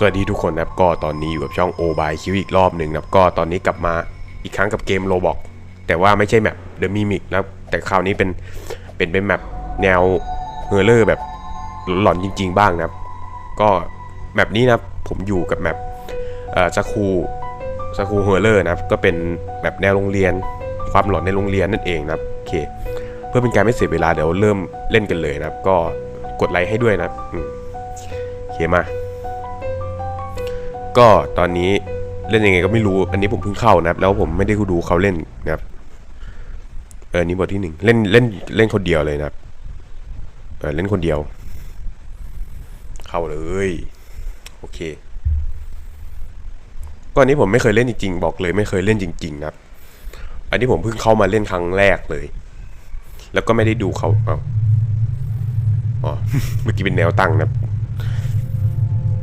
สวัสดีทุกคนนะครับก็ตอนนี้อยู่กับช่องโอบายคิวอีกรอบหนึ่งนะครับก็ตอนนี้กลับมาอีกครั้งกับเกมโ o บอกแต่ว่าไม่ใช่แมปเดอะมิมิกนะแต่คราวนี้เป็นเป็นเป็นแมปแนวเฮอร์เลอร์แบบหลอนจริง ๆ บ้างนะครับ ก็แมปนี้นะผมอยู่กับแมปเอ่อสคูสคูเฮอร์เลอร์นะครับก็เป็นแบบแนวโรงเรียน ความหลอนในโรงเรียนนั่นเองนะครับโอเค เพื่อเป็นการไม่เสียเวลาเดี๋ยวเริ่มเล่นกันเลยนะครับ ก็กดไลค์ให้ด้วยนะครับโอเคมา ก็ตอนนี้เล่นยังไงก็ไม่รู้ อันนี้ผมเพิ่งเข้านะครับแล้วผมไม่ได้ดูเขาเล่นนะครับ เออนี่บทที่หนึ่งเล่นเล่นเล่นคนเดียวเลยนะครับ เออเล่นคนเดียว เข้าเลย โอเคก็อันนี้ผมไม่เคยเล่นจริงๆบอกเลยไม่เคยเล่นจริงๆนะครับ อันนี้ผมเพิ่งเข้ามาเล่นครั้งแรกเลย แล้วก็ไม่ได้ดูเขาเอาอ๋อเมื่อกี้เป็นแนวตั้งนะ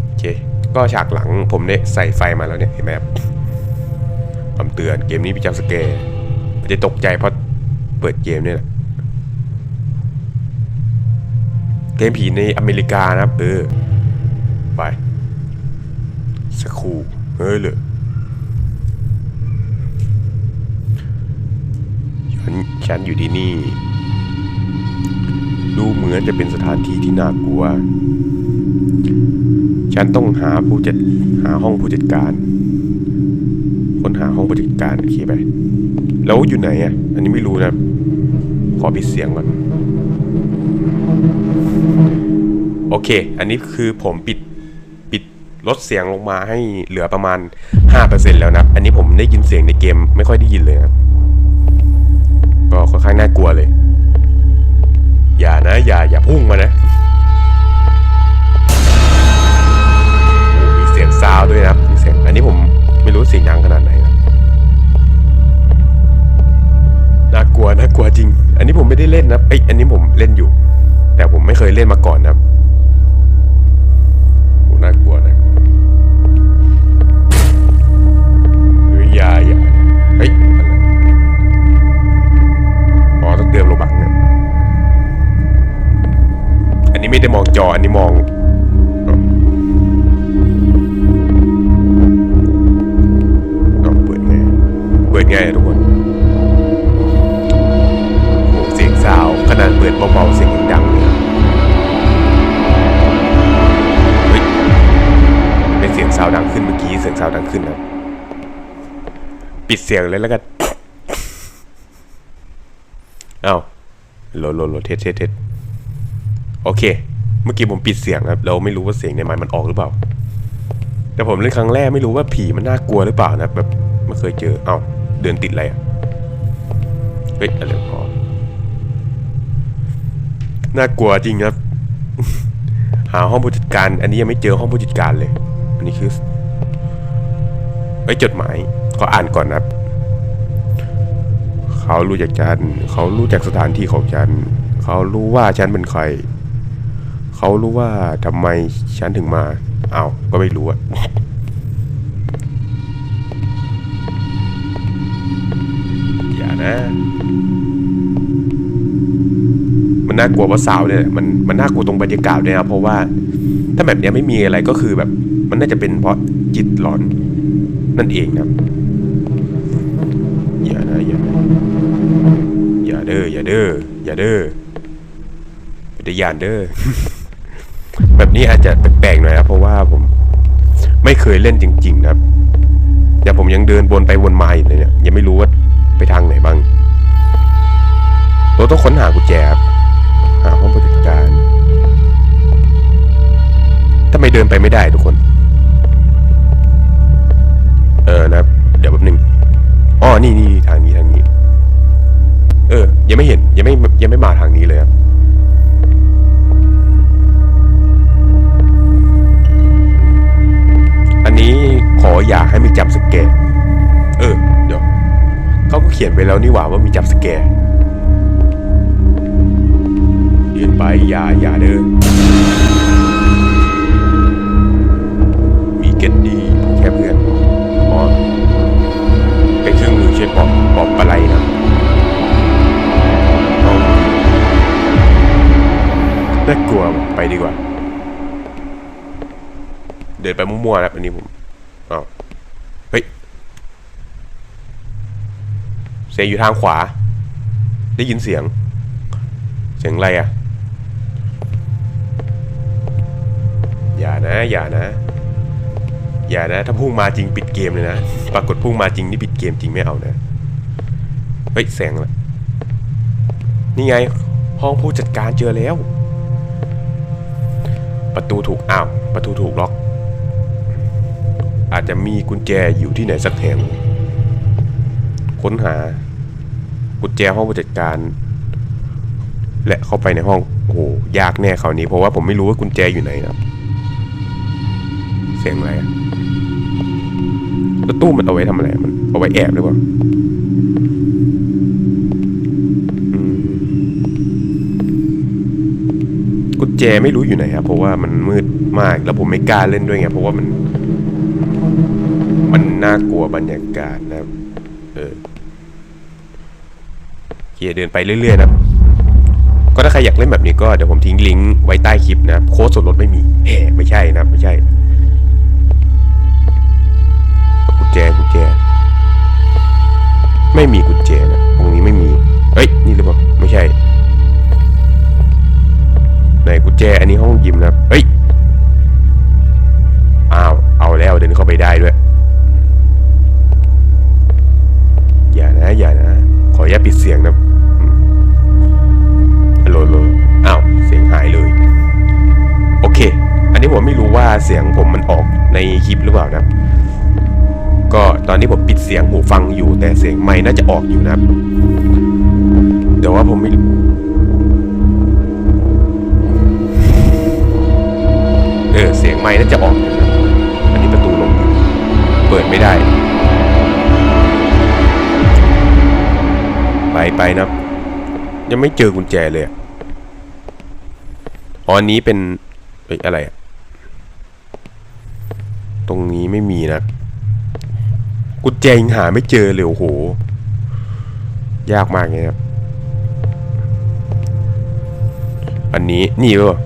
โอเค ก็ฉากหลังผมเนี่ยใส่ไฟมาแล้วเนี่ยเห็นไหมครับคำเตือนเกมนี้มีจัมป์สแกร์มันจะตกใจเพราะเปิดเกมเนี่ยแหละเกมผีในอเมริกานะครับ เออ ไปสักครู่เฮ้ยเลยฉันฉันอยู่ที่นี่ ดูเหมือนจะเป็นสถานที่ที่น่ากลัว ฉันต้องหาผู้จัดหาห้องผู้จัดการค้นหาห้องผู้จัดการโอเคไป แล้วอยู่ไหนอะ อันนี้ไม่รู้นะ ขอปิดเสียงก่อน โอเค อันนี้คือผมปิดปิดลดเสียงลงมาให้เหลือประมาณ 5%แล้วนะ อันนี้ผมได้ยินเสียงในเกมไม่ค่อยได้ยินเลยนะก็ค่อนข้างน่ากลัวเลย อย่านะ อย่าอย่าพุ่งมานะ เสียงดังขนาดไหนนะน่ากลัวน่ากลัวจริง อันนี้ผมไม่ได้เล่นนะเอ้ยอันนี้ผมเล่นอยู่ แต่ผมไม่เคยเล่นมาก่อนนะโอ้น่ากลัวน่ากลัวเฮ้ยอยาอย่าเฮ้ยอะไรอ๋อต้องเติมโลบักเนี่ยอันนี้ไม่ได้มองจออันนี้มอง ปิดเสียงเลยแล้วกันเอ้าโหลโหลโหลเทสเทสเทสโอเค เมื่อกี้ผมปิดเสียงครับเราไม่รู้ว่าเสียงในไมค์มันออกหรือเปล่า แต่ผมเล่นครั้งแรกไม่รู้ว่าผีมันน่ากลัวหรือเปล่านะแบบไม่เคยเจอ เอ้าเดินติดอะไรอะ เฮ้ยอะไรพอน่ากลัวจริงครับ หาห้องผู้จัดการ อันนี้ยังไม่เจอห้องผู้จัดการเลย อันนี้คือเอ้จดหมาย ขออ่านก่อนนะครับเขารู้จักฉัน เขารู้จักสถานที่ของฉัน เขารู้ว่าฉันเป็นใคร เขารู้ว่าทำไมฉันถึงมา เอ้าก็ไม่รู้อะอย่านะ มันน่ากลัวเพราสาวเนี่ยมันมันน่ากลัวตรงบรรยากาศด้วยนะเพราะว่าถ้าแบบนี้ไม่มีอะไรก็คือแบบ มันน่าจะเป็นเพราะจิตหลอน นั่นเองนะครับ อย่านะอย่านะอย่าเด้ออย่าเด้ออย่าเด้อเป็นตาญาณเด้อแบบนี้อาจจะแปลกๆหน่อยนะเพราะว่าผมไม่เคยเล่นจริง ๆ นะครับ แต่ผมยังเดินวนไปวนมาอยู่เลยเนี่ยยังไม่รู้ว่าไปทางไหนบ้างเราต้องค้นหากุญแจครับหาห้องผู้จัดการทำไมเดินไปไม่ได้ทุกคน อ๋อนี่นี่ทางนี้ทางนี้ เออ ยังไม่เห็น ยังไม่ยังไม่มาทางนี้เลยครับอันนี้ขออย่าให้มีจับสแกร์เออ เดี๋ยวเขาก็เขียนไว้แล้วนี่หว่าว่ามีจับสแกร์ยืนไปอย่าอย่าเด้อ เครื่ออช่วยปอบปอบอะไรนะน่ากลัวไปดีกว่า เดินไปมั่วๆแล้วอันนี้ผมอ้าวเฮ้ย เสียงอยู่ทางขวา ได้ยินเสียง เสียงอะไรอะ อย่านะ อย่านะ อย่านะถ้าพุ่งมาจริงปิดเกมเลยนะ ปรากฏพุ่งมาจริงนี่ปิดเกมจริงไม่เอานะ เฮ้ยแสงละนี่ไง ห้องผู้จัดการเจอแล้ว ประตูถูกอ้าว ประตูถูกล็อก อาจจะมีกุญแจอยู่ที่ไหนสักแห่ง ค้นหา กุญแจห้องผู้จัดการ และเข้าไปในห้อง โอ้โหยากแน่คราวนี้เพราะว่าผมไม่รู้ว่ากุญแจอยู่ไหนนะครับเสียงอะไรอะ แล้วตู้มันเอาไว้ทำอะไร มันเอาไว้แอบหรือเปล่ากุญแจไม่รู้อยู่ไหนครับ เพราะว่ามันมืดมาก แล้วผมไม่กล้าเล่นด้วยไง เพราะว่ามัน มันน่ากลัวบรรยากาศนะครับ เออโอเคเดินไปเรื่อยๆนะก็ถ้าใครอยากเล่นแบบนี้ก็เดี๋ยวผมทิ้งลิงก์ไว้ใต้คลิปนะ โค้ดส่วนลดไม่มีเฮ้ไม่ใช่นะไม่ใช่ แจกุญแจ ไม่มีกุญแจนะตรงนี้ไม่มีเฮ้ยนี่หรือเปล่าไม่ใช่ไหนกุญแจอันนี้ห้องยิมนะเฮ้ยอ้าวเอาแล้วเดินเข้าไปได้ด้วย อย่านะอย่านะ ขออนุญาปิดเสียงนะฮัลโหลโลอ้าวเสียงหายเลย โอเค อันนี้ผมไม่รู้ว่าเสียงผมมันออกในคลิปหรือเปล่านะ ก็ตอนนี้ผมปิดเสียงหูฟังอยู่ แต่เสียงไม้น่าจะออกอยู่นะครับ แต่ว่าผมไม่เออเสียงไม้น่าจะออกอยู่นะอันนี้ประตูลงอยู่เปิดไม่ได้ ไปไปนะยังไม่เจอกุญแจเลยอ๋อนนี้เป็นเอ้ยอะไร ตรงนี้ไม่มีนะ กุญแจยังหาไม่เจอเลยโอ้โห ยากมากเลยครับ อันนี้นี่ป่ะ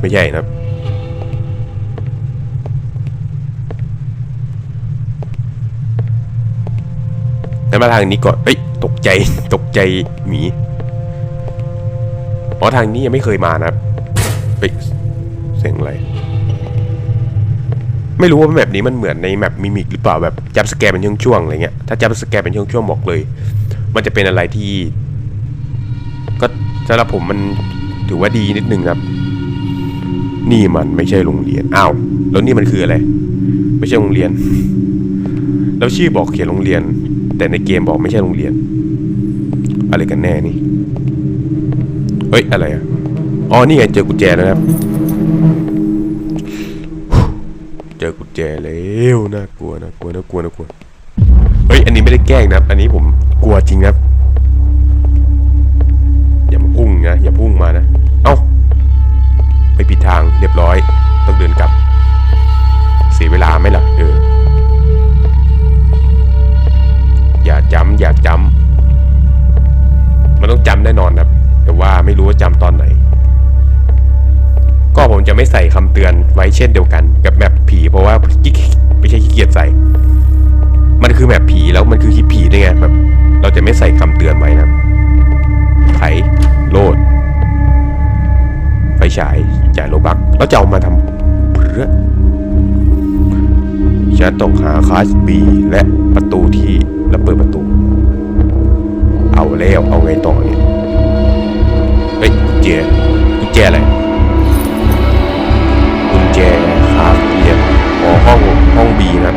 ไม่ใช่นะครับ แล้วมาทางนี้ก่อน เอ้ย ตกใจ ตกใจหมี อ๋อ ทางนี้ยังไม่เคยมานะครับ เฮ้ย เสียงอะไร ไม่รู้ว่าแมปนี้มันเหมือนในแมปมิมิกหรือเปล่าแบบจับสแกร์เป็นช่วงๆอะไรเงี้ยถ้าจับสแกร์เป็นช่วงๆบอกเลย มันจะเป็นอะไรที่ ก็สำหรับผมมันถือว่าดีนิดนึงครับ นี่มันไม่ใช่โรงเรียนอ้าวแล้วนี่มันคืออะไร ไม่ใช่โรงเรียน แล้วชื่อบอกเขียนโรงเรียน แต่ในเกมบอกไม่ใช่โรงเรียน อะไรกันแน่นี่เฮ้ยอะไรอะอ๋อนี่ไงเจอกุญแจแล้วครับ จแจแล้วน่ากลัวน่ากลัวน่ากลัวน่ากลัวเฮ้ยอันนี้ไม่ได้แกล้งนะอันนี้ผมกลัวจริงครับอย่ามาพุ่งนะอย่าพุ่งมานะเอ้าไปผิดทางเรียบร้อย ต้องเดินกลับ เสียเวลาไหมล่ะเอออย่าจำอย่าจำมันต้องจำแน่นอนครับ แต่ว่าไม่รู้ว่าจำตอนไหน ก็ผมจะไม่ใส่คำเตือนไว้เช่นเดียวกัน กับแมปผีเพราะว่าไม่ใช่ขี้เกียจใส่ มันคือแมปผีแล้วมันคือคลิปผีด้วยไงแบบเราจะไม่ใส่คำเตือนไว้นะไขโลดไฟฉายจ่ายโลบักแล้วจะเอามาทำเพื่อฉันต้องหาคาสบีและประตูที่แล้วเปิดประตู เอาแล้วเอาไงต่อเนี่ยเฮ้ยกุญแจกุญแจอะไร ห้องห้องบีนะ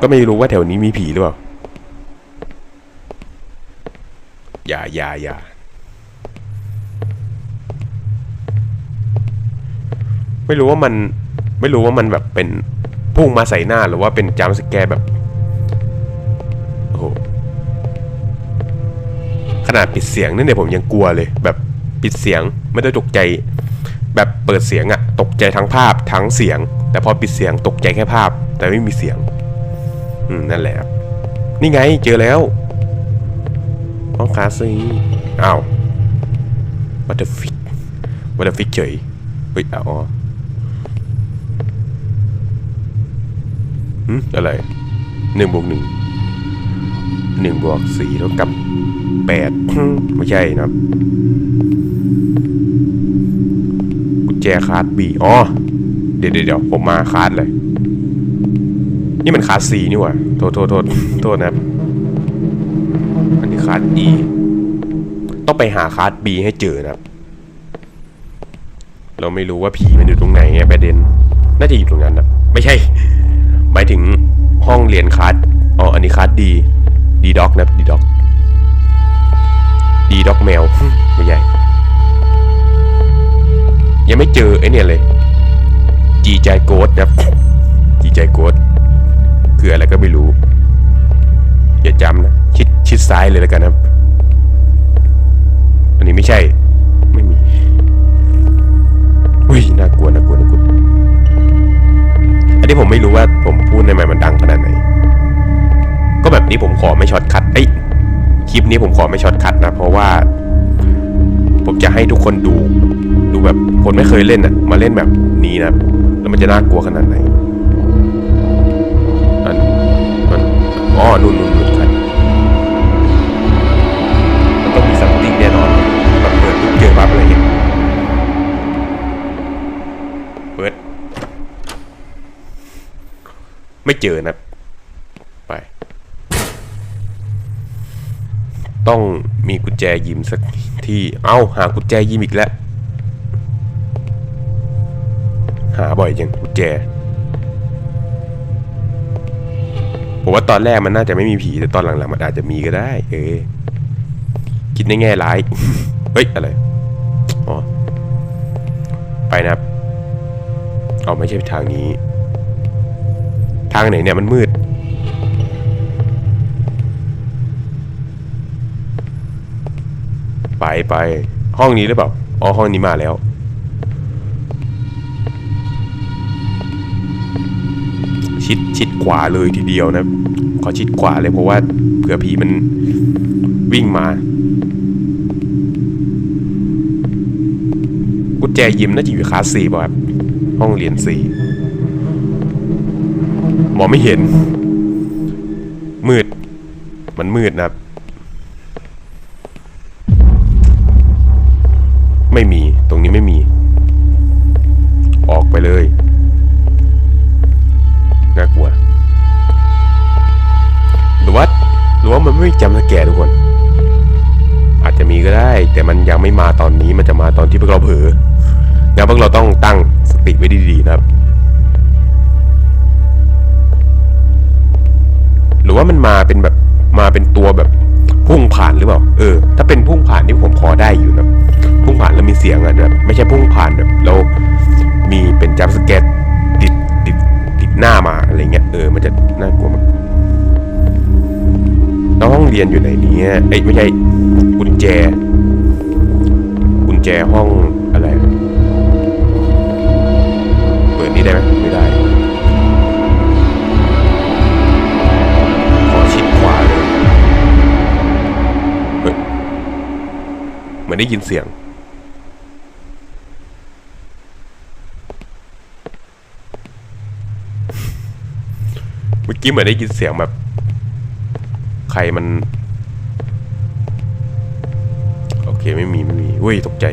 ก็ไม่รู้ว่าแถวนี้มีผีหรือเปล่า อย่าอย่าอย่าไม่รู้ว่ามันไม่รู้ว่ามันแบบเป็นพุ่งมาใส่หน้าหรือว่าเป็นจัมสแกร์แบบโอ้โหขนาดปิดเสียงนี่เนี่ยผมยังกลัวเลย แบบปิดเสียงไม่ได้ตกใจ แบบเปิดเสียงอะตกใจทั้งภาพทั้งเสียง แต่พอปิดเสียงตกใจแค่ภาพ แต่ไม่มีเสียง อืมนั่นแหละนี่ไงเจอแล้วห้องคาซีอ้าววัตเตอร์ฟิกวัตเตอร์ฟิกเฉยเฮ้ยอ๋อหืมอะไรหนึ่งบวกหนึ่งหนึ่งบวกสี่เท่ากับแปดไม่ใช่นะ จคาร์ดบีอ๋อ เดี๋ยวเดี๋ยวผมมาคาร์ดเลย นี่มันคาร์ดซีนี่หว่า โทษโทษโทษโทษนะครับ อันนี้คาร์ด E ต้องไปหาคาร์ด B ให้เจอนะครับ เราไม่รู้ว่าผีมันอยู่ตรงไหนไงประเด็น น่าจะอยู่ตรงนั้นนะไม่ใช่ หมายถึงห้องเรียนคาร์ดอ๋อ อันนี้คาร์ดดี ดีด็อกนะดีด็อก ดีด็อกแมว ไม่ใหญ่ ยังไม่เจอไอเนี่ยเลย จีใจโกดนะครับจีใจโกดคืออะไรก็ไม่รู้ อย่าจำนะ ชิดชิดซ้ายเลยแล้วกันนะครับ อันนี้ไม่ใช่ ไม่มีอุ้ยน่ากลัวน่ากลัวน่ากลัวอันนี้ผมไม่รู้ว่าผมพูดในไมมันดังขนาดไหน ก็แบบนี้ผมขอไม่ช็อตคัทเอ้ยคลิปนี้ผมขอไม่ช็อตคัทนะ เพราะว่า ผมจะให้ทุกคนดู แบบคนไม่เคยเล่นอะมาเล่นแบบนี้นะแล้วมันจะน่ากลัวขนาดไหนอันมันอ๋อนู่นนู่นนู่นคันมันต้องมีสัมติงแน่นอนแบบเปิดเจอปั๊บอะไรเงี้ยเปิด ไม่เจอนะไป ต้องมีกุญแจยิมสักที่ เอ้า หากุญแจยิมอีกแล้ว หาบ่อยจังกุญแจผมว่าตอนแรกมันน่าจะไม่มีผีแต่ตอนหลังๆมันอาจจะมีก็ได้ เออคิดในแง่ร้าย เฮ้ยอะไรอ๋อไปนะครับเอาไม่ใช่ทางนี้ ทางไหนเนี่ยมันมืด ไปไปห้องนี้หรือเปล่าอ๋อห้องนี้มาแล้ว ชิดชิดขวาเลยทีเดียวนะขอชิดขวาเลยเพราะว่าเผื่อผีมันวิ่งมากุญแจยิมน่าจะอยู่คลาสสี่ป่ะครับห้องเรียนสี่มองไม่เห็น มืด มันมืดนะครับ รือว่ามันไม่จำสแกทุกคน อาจจะมีก็ได้ แต่มันยังไม่มาตอนนี้มันจะมาตอนที่พวกเราเผลองั้นพวกเราต้องตั้งสติไว้ดีๆนะครับ หรือว่ามันมาเป็นแบบมาเป็นตัวแบบพุ่งผ่านหรือเปล่า เออ ถ้าเป็นพุ่งผ่านนี่ผมพอได้อยู่นะ พุ่งผ่านแล้วมีเสียงอะแบบไม่ใช่พุ่งผ่านแบบแล้วมีเป็นจัมสแกร์ติดติดติดหน้ามาอะไรเงี้ย เออ มันจะน่ากลัว แล้วห้องเรียนอยู่ไหนเนี้เอ้ยไม่ใช่กุญแจกุญแจห้องอะไร เปิดนี่ได้ไหมไม่ได้ ขอชิดขวาเลยเฮ้ยเหมือนได้ยินเสียงเมื่อกี้เหมือนได้ยินเสียงแบบ ใครมัน โอเคไม่มีไม่มีเว้ยตกใจ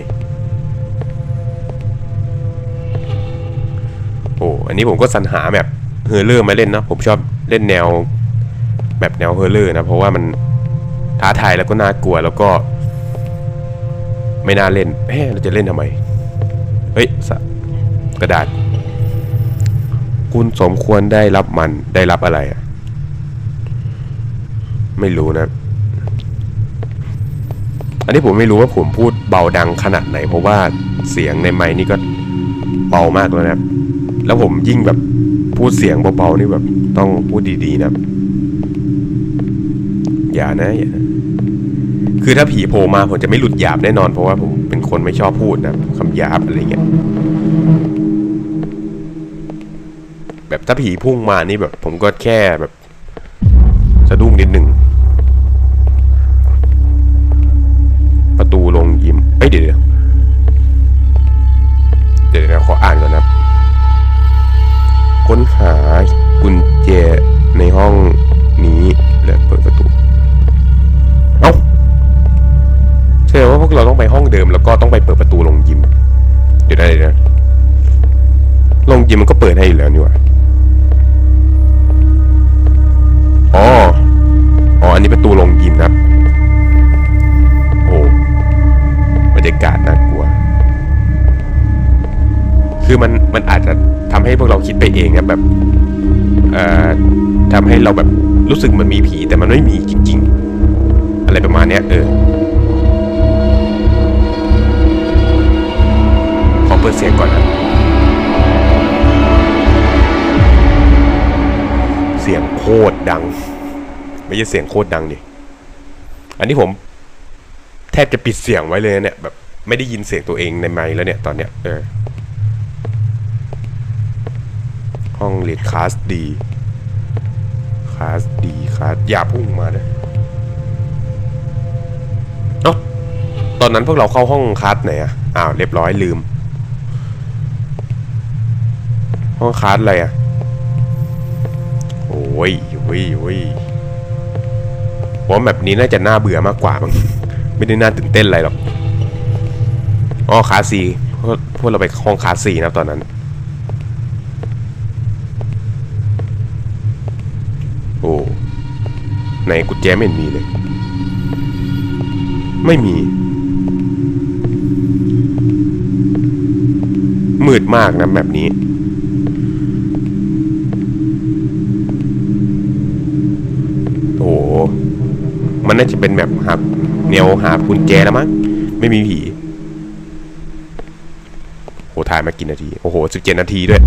โอ้อันนี้ผมก็สรรหาแบบเฮอร์เลอร์มาเล่นนะ ผมชอบเล่นแนวแบบแนวเฮอร์เลอร์นะ เพราะว่ามันท้าทายแล้วก็น่ากลัวแล้วก็ ไม่น่าเล่นเฮ้เราจะเล่นทำไม เฮ้ยกระดาษ คุณสมควรได้รับมันได้รับอะไรอะ ไม่รู้นะ อันนี้ผมไม่รู้ว่าผมพูดเบาดังขนาดไหน เพราะว่าเสียงในไมค์นี่ก็เบามากเลยนะแล้วผมยิ่งแบบพูดเสียงเบาๆนี่แบบต้องพูดดีๆนะอย่านะอย่านะคือถ้าผีโผล่มาผมจะไม่หลุดหยาบแน่นอนเพราะว่าผมเป็นคนไม่ชอบพูดนะคำหยาบอะไรเงี้ยแบบถ้าผีพุ่งมานี่แบบ ผมก็แค่แบบสะดุ้งนิดหนึ่ง เอ้ยเดี๋ยวเดี๋ยวเดี๋ยวนะขออ่านก่อนนะค้นหากุญแจในห้องนี้และเปิดประตูเอ้าแสดงว่าพวกเราต้องไปห้องเดิมแล้วก็ต้องไปเปิดประตูลงยิม เดี๋ยวได้เลยนะลงยิมมันก็เปิดให้อยู่แล้วนี่หว่าอ๋อ อ๋อ อันนี้ประตูล เราคิดไปเองนะแบบเอ่อทำให้เราแบบรู้สึกเหมือนมีผีแต่มันไม่มีจริง ๆ อะไรประมาณเนี้ยเออขอเปิดเสียงก่อนนะเสียงโคตรดัง ไม่ใช่เสียงโคตรดังดิอันนี้ผม แทบจะปิดเสียงไว้เลยเนี่ยแบบไม่ได้ยินเสียงตัวเองในไมค์แล้วเนี่ยตอนเนี้ยเออ ห้องเรียนคลาสดีคลาสดีคลาสอย่าพุ่งมานะเอ้าตอนนั้นพวกเราเข้าห้องคลาสไหนอะอ้าวเรียบร้อยลืม ห้องคลาสอะไรอะโอ้ยโอ้ยโอ้ยว่าแบบนี้น่าจะน่าเบื่อมากกว่ามั้งไม่ได้น่าตื่นเต้นอะไรหรอกอ๋อคลาสสี่พวกพวกเราไปห้องคลาสสี่นะตอนนั้น โอ้ในกุญแจไม่มีเลย ไม่มี มืดมากนะแบบนี้ โอ้โหมันน่าจะเป็นแบบหาแนวหากุญแจแล้วมั้งไม่มีผีโหถ่ายมากี่นาที โอ้โหสิบเจ็ดนาทีด้วย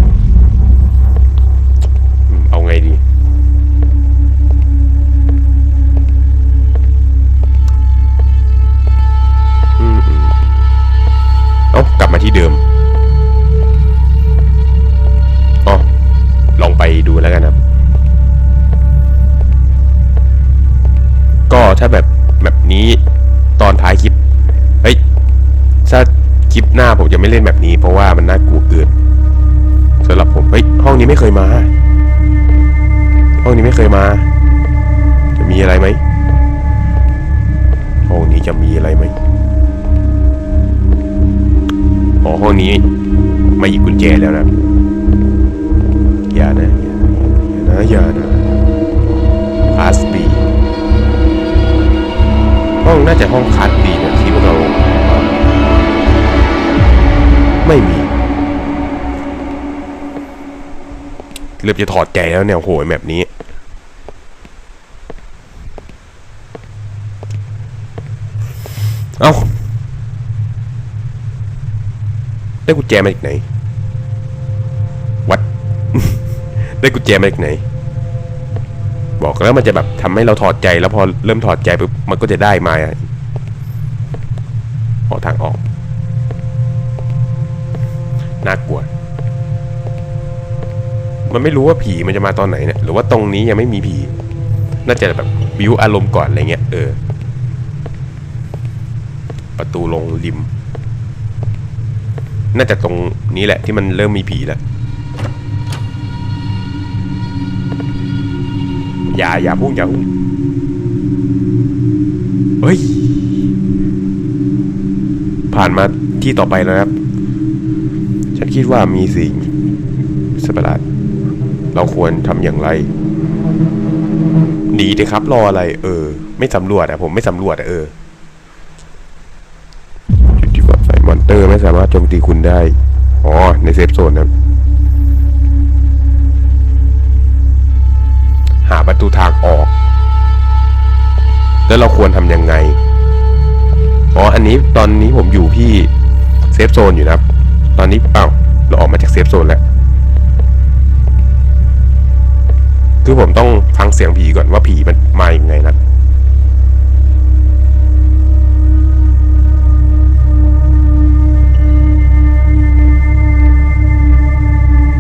ดูแล้วกันครับ ก็ถ้าแบบแบบนี้ตอนท้ายคลิป เฮ้ย ถ้าคลิปหน้าผมจะไม่เล่นแบบนี้ เพราะว่ามันน่ากลัวเกินสำหรับผม เฮ้ย ห้องนี้ไม่เคยมา ห้องนี้ไม่เคยมา จะมีอะไรไหมห้องนี้จะมีอะไรไหมอ๋อห้องนี้ไม่หยิบกุญแจแล้วนะอย่านะ อย่านะอย่าคลาสบีห้องน่าจะห้องคลาสบีนะที่พวกเราไม่มีเริ่มจะถอดใจแล้วเนี่ยโหยแบบนี้ เอ้าได้กุญแจมาจากไหน วัด ได้กุญแจมาจากไหน บอกแล้วมันจะแบบทำให้เราถอดใจแล้วพอเริ่มถอดใจปุ๊บมันก็จะได้มาอออกทางออกน่ากลัว มันไม่รู้ว่าผีมันจะมาตอนไหนเนี่ยหรือว่าตรงนี้ยังไม่มีผี น่าจะแบบบิวอารมณ์ก่อนอะไรเงี้ยเออ ประตูลงริม น่าจะตรงนี้แหละที่มันเริ่มมีผีแล้ว อย่าอย่าพุ่งอย่าพุ่งเฮ้ย ผ่านมาที่ต่อไปแล้วครับ ฉันคิดว่ามีสิ่งสัตว์ปราดเราควรทำอย่างไร หนีดิครับรออะไร เออ ไม่สำรวจอะผมไม่สำรวจอะเออจุดที่ปลอดภัยมอนเตอร์ไม่สามารถโจมตีคุณได้ อ๋อ ในเซฟโซนนะาประตูทางออก แล้วเราควรทำยังไง อ๋อ อันนี้ตอนนี้ผมอยู่ที่เซฟโซนอยู่นะครับ ตอนนี้เอ้าเราออกมาจากเซฟโซนแล้ว คือผมต้องฟังเสียงผีก่อนว่าผีมันมาอย่างไงนะ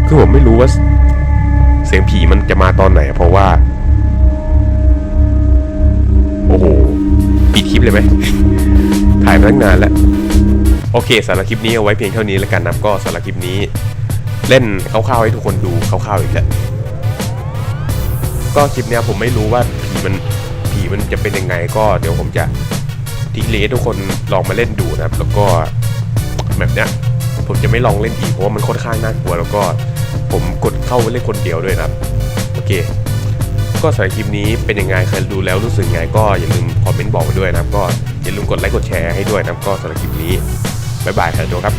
คือผมไม่รู้ว่า สียงผีมันจะมาตอนไหน เพราะว่า โอ้โหปิดคลิปเลยไหมถ่ายมาตั้งนานแล้ว โอเคสำหรับคลิปนี้เอาไว้เพียงเท่านี้แล้วกันนะก็สำหรับคลิปนี้ เล่นคร่าวๆให้ทุกคนดูคร่าวๆอีกแล้วก็คลิปเนี้ยผมไม่รู้ว่าผีมันผีมันจะเป็นยังไง ก็เดี๋ยวผมจะทิ้งลิงก์ให้ทุกคนลองมาเล่นดูนะครับ แล้วก็แบบเนี้ยผมจะไม่ลองเล่นอีกเพราะว่ามันค่อนข้างน่ากลัวแล้วก็ ผมกดเข้าเล่นคนเดียวด้วยนะครับ โอเค ก็สำหรับคลิปนี้เป็นยังไงใครดูแล้วรู้สึกไงก็อย่าลืมคอมเมนต์บอกด้วยนะครับ ก็อย่าลืมกดไลค์กดแชร์ให้ด้วยนะครับก็สำหรับคลิปนี้บ๊ายบายครับทุกครับ